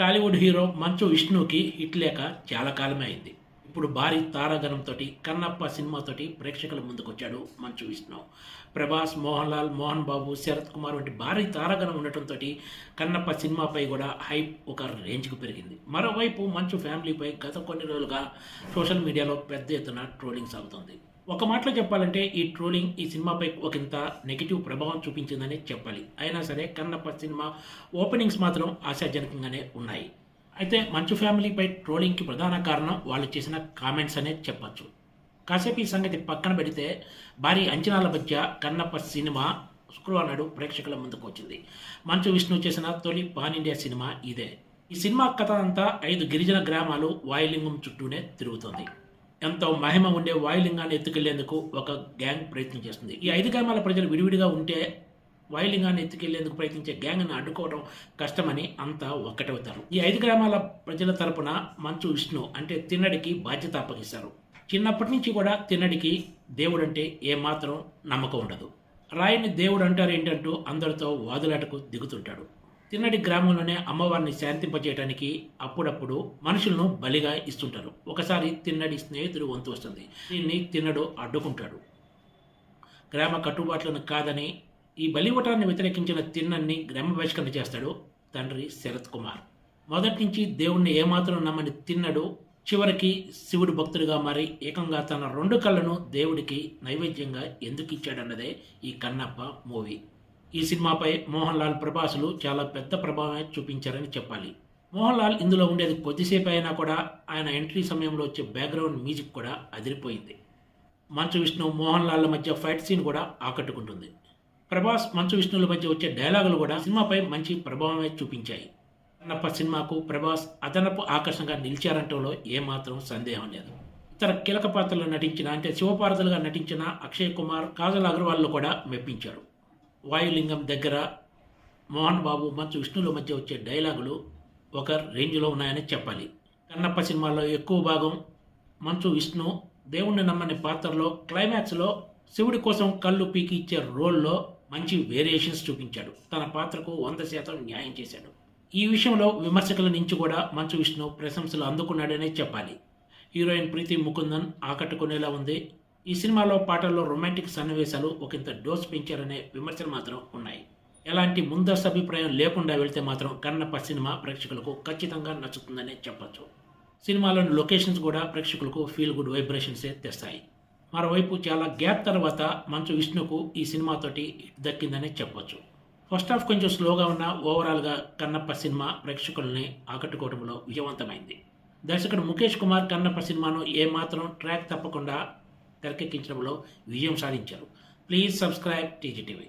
Tollywood hero మంచు విష్ణుకి hit లేక చాలా కాలమే అయింది. ఇప్పుడు భారీ తారాగణంతో కన్నప్ప సినిమాతోటి ప్రేక్షకుల ముందుకొచ్చాడు మంచు విష్ణు. ప్రభాస్ మోహన్ లాల్ మోహన్ బాబు శరత్ కుమార్ వంటి భారీ తారాగణం ఉండటంతో కన్నప్ప సినిమాపై కూడా హైప్ ఒక రేంజ్కు పెరిగింది. మరోవైపు మంచు ఫ్యామిలీపై గత కొన్ని రోజులుగా సోషల్ మీడియాలో పెద్ద ఎత్తున ట్రోలింగ్ సాగుతోంది. ఒక మాటలో చెప్పాలంటే ఈ ట్రోలింగ్ ఈ సినిమాపై ఒకంత నెగిటివ్ ప్రభావం చూపించిందని చెప్పాలి. అయినా సరే కన్నప్ప సినిమా ఓపెనింగ్స్ మాత్రం ఆశాజనకంగానే ఉన్నాయి. అయితే మంచు ఫ్యామిలీపై ట్రోలింగ్కి ప్రధాన కారణం వాళ్ళు చేసిన కామెంట్స్ అనే చెప్పచ్చు. కాసేపు ఈ సంగతి పక్కన పెడితే భారీ అంచనాల మధ్య కన్నప్ప సినిమా శుక్రవారం నాడు ప్రేక్షకుల ముందుకు వచ్చింది. మంచు విష్ణు చేసిన తొలి పాన్ ఇండియా సినిమా ఇదే. ఈ సినిమా కథ అంతా ఐదు గిరిజన గ్రామాలు వాయులింగం చుట్టూనే తిరుగుతుంది. ఎంతో మహిమ ఉండే వాయులింగాన్ని ఎత్తుకెళ్ళేందుకు ఒక గ్యాంగ్ ప్రయత్నం చేస్తుంది. ఈ ఐదు గ్రామాల ప్రజలు విడివిడిగా ఉంటే వాయులింగాన్ని ఎత్తుకెళ్ళేందుకు ప్రయత్నించే గ్యాంగ్ను అడ్డుకోవడం కష్టమని అంతా ఒక్కటవుతారు. ఈ ఐదు గ్రామాల ప్రజల తరపున మంచు విష్ణు అంటే తిన్నడికి బాధ్యత అప్పగిస్తారు. చిన్నప్పటి నుంచి కూడా తిన్నడికి దేవుడంటే ఏమాత్రం నమ్మకం ఉండదు. రాయిని దేవుడు అంటారు ఏంటంటూ అందరితో వాదులాటకు దిగుతుంటాడు. తిన్నడి గ్రామంలోనే అమ్మవారిని శాంతింపజేయడానికి అప్పుడప్పుడు మనుషులను బలిగా ఇస్తుంటారు. ఒకసారి తిన్నడి స్నేహితుడు వంతు వస్తుంది. దీన్ని తిన్నడు అడ్డుకుంటాడు. గ్రామ కట్టుబాట్లను కాదని ఈ బలివటాన్ని వ్యతిరేకించిన తిన్నన్ని గ్రామ బహిష్కరణ చేస్తాడు తండ్రి శరత్ కుమార్. మొదటి నుంచి దేవుణ్ణి ఏమాత్రం నమ్మని తిన్నడు చివరికి శివుడు భక్తుడిగా మారి ఏకంగా తన రెండు కళ్ళను దేవుడికి నైవేద్యంగా ఎందుకు ఇచ్చాడన్నదే ఈ కన్నప్ప మూవీ. ఈ సినిమాపై మోహన్ లాల్ ప్రభాసులు చాలా పెద్ద ప్రభావమే చూపించారని చెప్పాలి. మోహన్ లాల్ ఇందులో ఉండేది కొద్దిసేపు అయినా కూడా ఆయన ఎంట్రీ సమయంలో వచ్చే బ్యాక్గ్రౌండ్ మ్యూజిక్ కూడా అదిరిపోయింది. మంచు విష్ణు మోహన్ లాల్ల మధ్య ఫైట్ సీన్ కూడా ఆకట్టుకుంటుంది. ప్రభాస్ మంచు విష్ణుల మధ్య వచ్చే డైలాగులు కూడా సినిమాపై మంచి ప్రభావమే చూపించాయి. అన్నప్ప సినిమాకు ప్రభాస్ అదనపు ఆకర్షణగా నిలిచారంటంలో ఏమాత్రం సందేహం లేదు. ఇతర కీలక పాత్రలో నటించిన అంటే శివపార్వతులుగా నటించిన అక్షయ్ కుమార్ కాజల్ అగర్వాల్ కూడా మెప్పించారు. వాయులింగం దగ్గర మోహన్ బాబు మంచు విష్ణుల మధ్య వచ్చే డైలాగులు ఒక రేంజ్లో ఉన్నాయని చెప్పాలి. కన్నప్ప సినిమాలో ఎక్కువ భాగం మంచు విష్ణు దేవుణ్ణి నమ్మని పాత్రలో క్లైమాక్స్లో శివుడి కోసం కళ్ళు పీకి ఇచ్చే రోల్లో మంచి వేరియేషన్స్ చూపించాడు. తన పాత్రకు వంద శాతం న్యాయం చేశాడు. ఈ విషయంలో విమర్శకుల నుంచి కూడా మంచు విష్ణు ప్రశంసలు అందుకున్నాడనే చెప్పాలి. హీరోయిన్ ప్రీతి ముకుందన్ ఆకట్టుకునేలా ఉంది. ఈ సినిమాలో పాటల్లో రొమాంటిక్ సన్నివేశాలు ఒకంత డోస్ పెంచారనే విమర్శలు మాత్రం ఉన్నాయి. ఎలాంటి ముందస్తు అభిప్రాయం లేకుండా వెళ్తే మాత్రం కన్నప్ప సినిమా ప్రేక్షకులకు ఖచ్చితంగా నచ్చుతుందనే చెప్పచ్చు. సినిమాలోని లొకేషన్స్ కూడా ప్రేక్షకులకు ఫీల్ గుడ్ వైబ్రేషన్సే తెస్తాయి. మరోవైపు చాలా గ్యాప్ తర్వాత మంచు విష్ణుకు ఈ సినిమాతోటి దక్కిందనే చెప్పొచ్చు. ఫస్ట్ హాఫ్ కొంచెం స్లోగా ఉన్న ఓవరాల్గా కన్నప్ప సినిమా ప్రేక్షకుల్ని ఆకట్టుకోవడంలో విజయవంతమైంది. దర్శకుడు ముఖేష్ కుమార్ కన్నప్ప సినిమాను ఏమాత్రం ట్రాక్ తప్పకుండా తెరకెక్కించడంలో విజయం సాధించారు. Please subscribe TGTV